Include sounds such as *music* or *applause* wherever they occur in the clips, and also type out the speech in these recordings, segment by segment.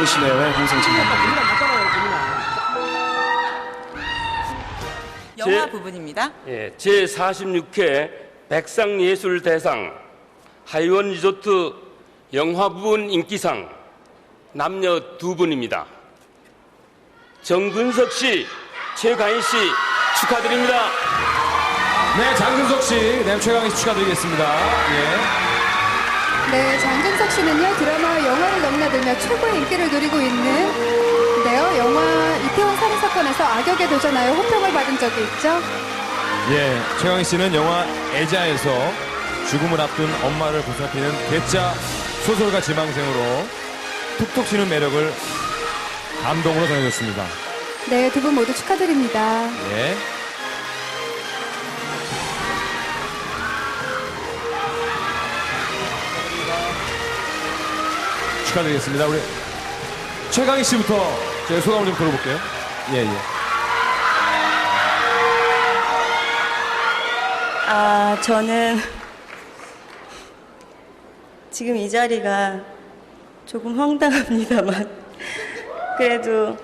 미시네의 홍성진 감독님. 영화 제- 부분입니다. 예, 제46회 백상예술대상 하이원 리조트 영화 부분 인기상 남녀 두 분입니다. 정근석 씨, 최가인 씨 축하드립니다. 네, 장근석 씨, 네, 최강희 씨 축하드리겠습니다. 예. 네, 장근석 씨는요 드라마와 영화를 넘나들며 최고의 인기를 누리고 있는데요. 영화 이태원 살인 사건에서 악역에 도전하여 호평을 받은 적이 있죠. 예, 최강희 씨는 영화 애자에서 죽음을 앞둔 엄마를 보살피는 괴짜 소설가 지망생으로 툭툭 튀는 매력을 감동으로 전해줬습니다. 네, 두 분 모두 축하드립니다. 예. 축하드리겠습니다. 우리 최강희 씨부터 제 소감을 좀 들어볼게요. 예, 예. 아, 저는 지금 이 자리가 조금 황당합니다만 *laughs* 그래도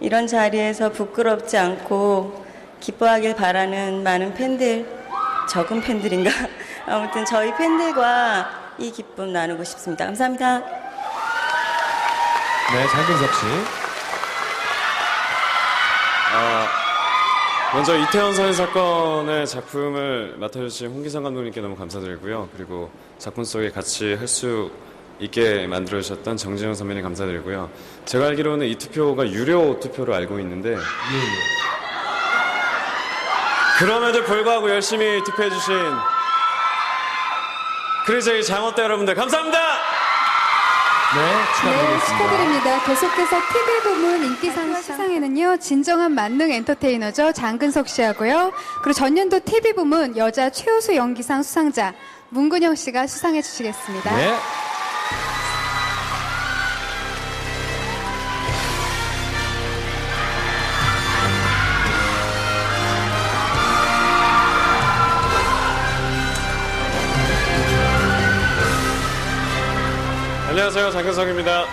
이런 자리에서 부끄럽지 않고 기뻐하길 바라는 많은 팬들, 적은 팬들인가? *laughs* 아무튼 저희 팬들과 이 기쁨 나누고 싶습니다. 감사합니다. 네, 장근석 씨. 아, 먼저 이태원 살인 사건의 작품을 맡아주신 홍기상 감독님께 너무 감사드리고요. 그리고 작품 속에 같이 할 수 있게 만들어주셨던 정재영 선배님 감사드리고요. 제가 알기로는 이 투표가 유료 투표로 알고 있는데 그럼에도 불구하고 열심히 투표해주신 크리제이 장어대 여러분들 감사합니다! 네, 네, 축하드리겠습니다. 축하드립니다. 계속해서 TV 부문 인기상 시상에는요, 진정한 만능 엔터테이너죠. 장근석 씨하고요. 그리고 전년도 TV 부문 여자 최우수 연기상 수상자 문근영 씨가 수상해 주시겠습니다. 네. 안녕하세요 장근석입니다.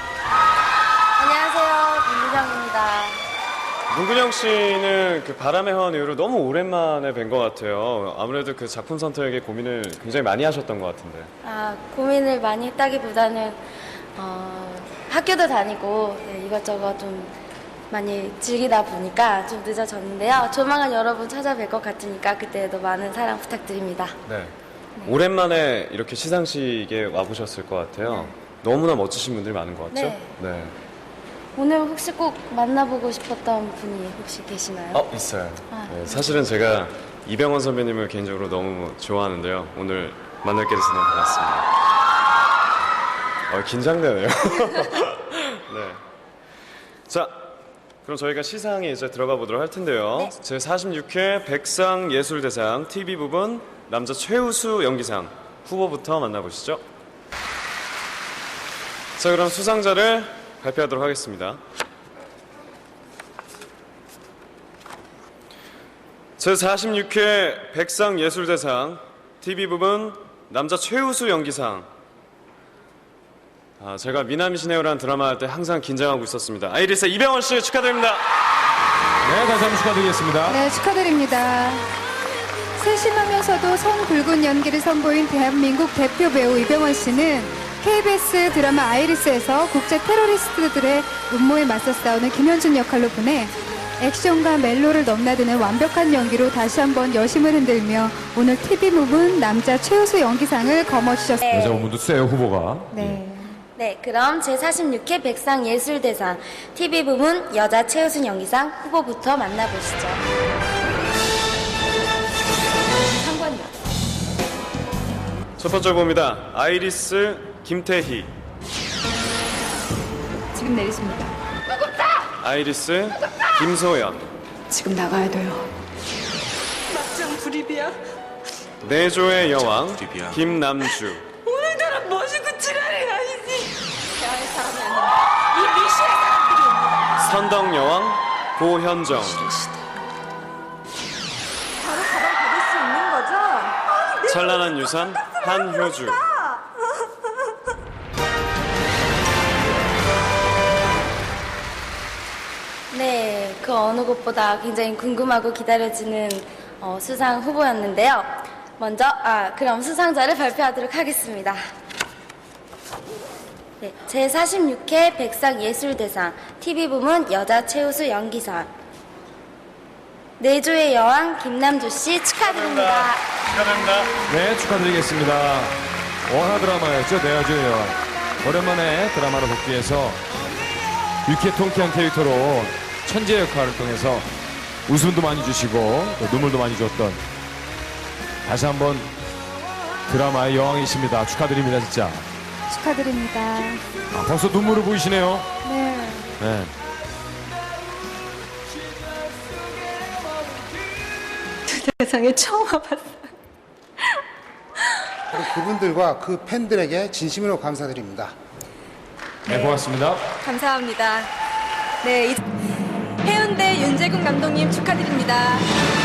안녕하세요. 김미정입니다. 문근영 씨는 그 바람의 화원 이후로 너무 오랜만에 뵌 것 같아요. 아무래도 그 작품 선택에 고민을 굉장히 많이 하셨던 것 같은데. 아, 고민을 많이 했다기보다는 어, 학교도 다니고 네, 이것저것 좀 많이 즐기다 보니까 좀 늦어졌는데요. 조만간 여러분 찾아뵐 것 같으니까 그때도 많은 사랑 부탁드립니다. 네. 오랜만에 이렇게 시상식에 와보셨을 것 같아요. 너무나 멋지신 분들이 많은 것 같죠? 네. 네. 오늘 혹시 꼭 만나보고 싶었던 분이 혹시 계시나요? 어, 있어요. 아. 네, 사실은 제가 이병헌 선배님을 개인적으로 너무 좋아하는데요. 오늘 만날게 돼서 너무 반갑습니다. 어, 긴장되네요. *laughs* 네. 자, 그럼 저희가 시상에 이제 들어가 보도록 할 텐데요. 제 46회 백상 예술대상 TV 부분 남자 최우수 연기상 후보부터 만나보시죠. 자, 그럼 수상자를 발표하도록 하겠습니다. 제46회 백상예술대상 TV 부분 남자 최우수 연기상 아, 제가 미나미 시네요라는 드라마 할 때 항상 긴장하고 있었습니다. 아이리스 이병헌 씨 축하드립니다. 네, 다시 한번 축하드리겠습니다. 네, 축하드립니다. 세심하면서도 선 굵은 연기를 선보인 대한민국 대표 배우 이병헌 씨는 KBS 드라마 아이리스에서 국제 테러리스트들의 음모에 맞서 싸우는 김현준 역할로 보내 액션과 멜로를 넘나드는 완벽한 연기로 다시 한번 여심을 흔들며 오늘 TV 부분 남자 최우수 연기상을 거머쥐셨습니다. 여자 부분도 세요, 후보가. 네. 네, 그럼 제46회 백상 예술대상 TV 부문 여자 최우수 연기상 후보부터 만나보시죠. 상관이요. 첫 번째 후보입니다. 아이리스 김태희. 지금 내리십니다. 아이리스 김소연. 지금 나가야 돼요. 막장 불입이야. 내조의 여왕 김남주. 오늘따라 멋있고 지랄이 아니지. 대할 사람이 아니라 이 미시의 사람들이 선덕 여왕 고현정. 바로 가방 받을 수 있는 거죠? 찬란한 유산 한효주. 그 어느 곳보다 굉장히 궁금하고 기다려지는 어, 수상 후보였는데요. 먼저, 아, 그럼 수상자를 발표하도록 하겠습니다. 네, 제46회 백상예술대상 TV부문 여자 최우수 연기상 내조의 여왕 김남주 씨 축하드립니다. 네, 축하드리겠습니다. 원화 드라마였죠, 내아주의 여왕. 오랜만에 드라마로 복귀해서 유쾌 통쾌한 캐릭터로 천재 역할을 통해서 웃음도 많이 주시고 또 눈물도 많이 줬던 다시 한번 드라마의 여왕이십니다. 축하드립니다, 진짜. 축하드립니다. 아, 벌써 눈물을 보이시네요. 네. 네. 세상에 처음 와봤어요. 그리고 그분들과 그 팬들에게 진심으로 감사드립니다. 네, 고맙습니다. 감사합니다. 네, 이- 해운대 윤재군 감독님 축하드립니다.